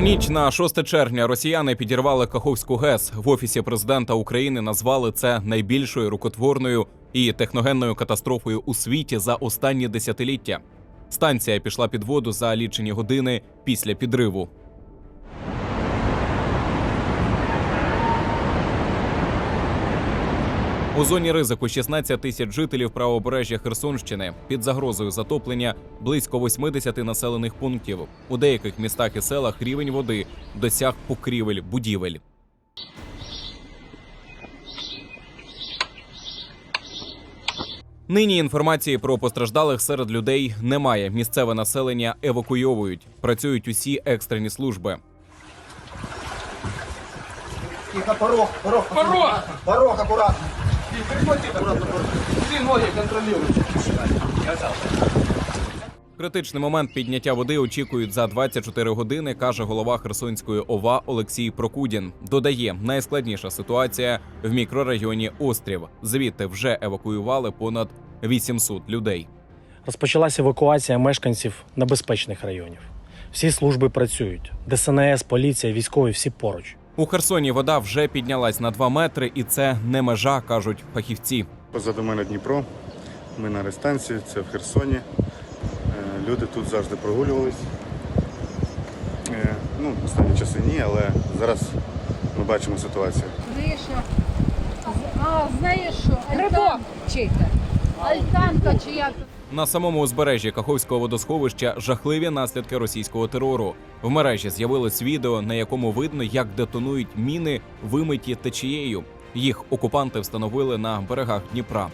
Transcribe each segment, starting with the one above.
ніч на 6 червня росіяни підірвали Каховську ГЕС. В офісі президента України назвали це найбільшою рукотворною і техногенною катастрофою у світі за останні десятиліття. Станція пішла під воду за лічені години після підриву. У зоні ризику 16 тисяч жителів правобережжя Херсонщини під загрозою затоплення близько 80 населених пунктів. У деяких містах і селах рівень води досяг покрівель будівель. Нині інформації про постраждалих серед людей немає. Місцеве населення евакуйовують. Працюють усі екстрені служби. Тихо, порог, порог. Порог! Порог, аккуратно. Три ноги контролируют. Критичний момент підняття води очікують за 24 години, каже голова Херсонської ОВА Олексій Прокудін. Додає, найскладніша ситуація в мікрорайоні Острів. Звідти вже евакуювали понад 800 людей. Розпочалася евакуація мешканців небезпечних районів. Всі служби працюють. ДСНС, поліція, військові всі поруч. У Херсоні вода вже піднялась на 2 метри, і це не межа, кажуть фахівці. Позаду мене Дніпро. Ми на рестанції, це в Херсоні. Е, Люди тут завжди прогулювались. Е, Ну, останні часи ні, але зараз ми бачимо ситуацію. Криша. А, знаєш що? Чийка. Альтанка чи як? На самому узбережжі Каховського водосховища жахливі наслідки російського терору. В мережі з'явилось відео, на якому видно, як детонують міни, вимиті течією. Їх окупанти встановили на берегах Дніпра.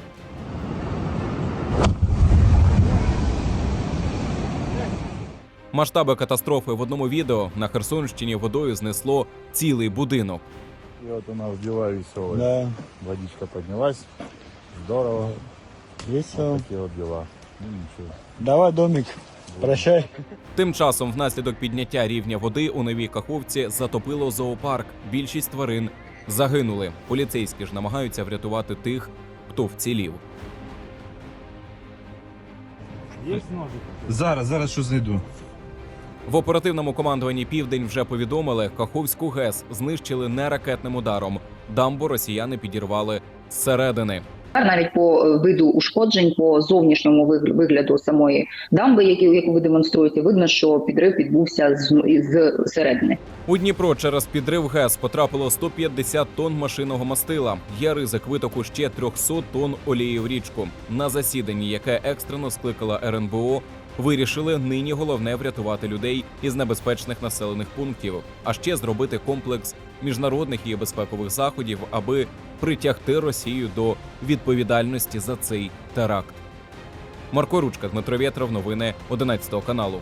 Масштаби катастрофи в одному відео на Херсонщині водою знесло цілий будинок. И вот у нас дела веселые. Да, Водичка поднялась. Здорово. весело. Такие вот дела. Ну. Давай, домик, прощай. Тим часом, внаслідок підняття рівня води у новій каховці затопило зоопарк. Більшість тварин загинули. Поліцейські ж намагаються врятувати тих, хто вцілів. Зараз, зараз що знайду. В оперативному командуванні Південь вже повідомили, Каховську ГЕС знищили не ракетним ударом. Дамбу росіяни підірвали зсередини. Навіть по е, виду ушкоджень, по зовнішньому вигл- вигляду самої дамби, які, яку ви демонструєте, видно, що підрив відбувся з, з середини. У Дніпро через підрив ГЕС потрапило 150 тонн машинного мастила. Є ризик витоку ще 300 тонн олії в річку. На засіданні, яке екстрено скликала РНБО, вирішили нині головне врятувати людей із небезпечних населених пунктів, а ще зробити комплекс міжнародних і безпекових заходів, аби притягти Росію до відповідальності за цей теракт. Марко Ручка, Дмитро Вєтров, новини 11 каналу.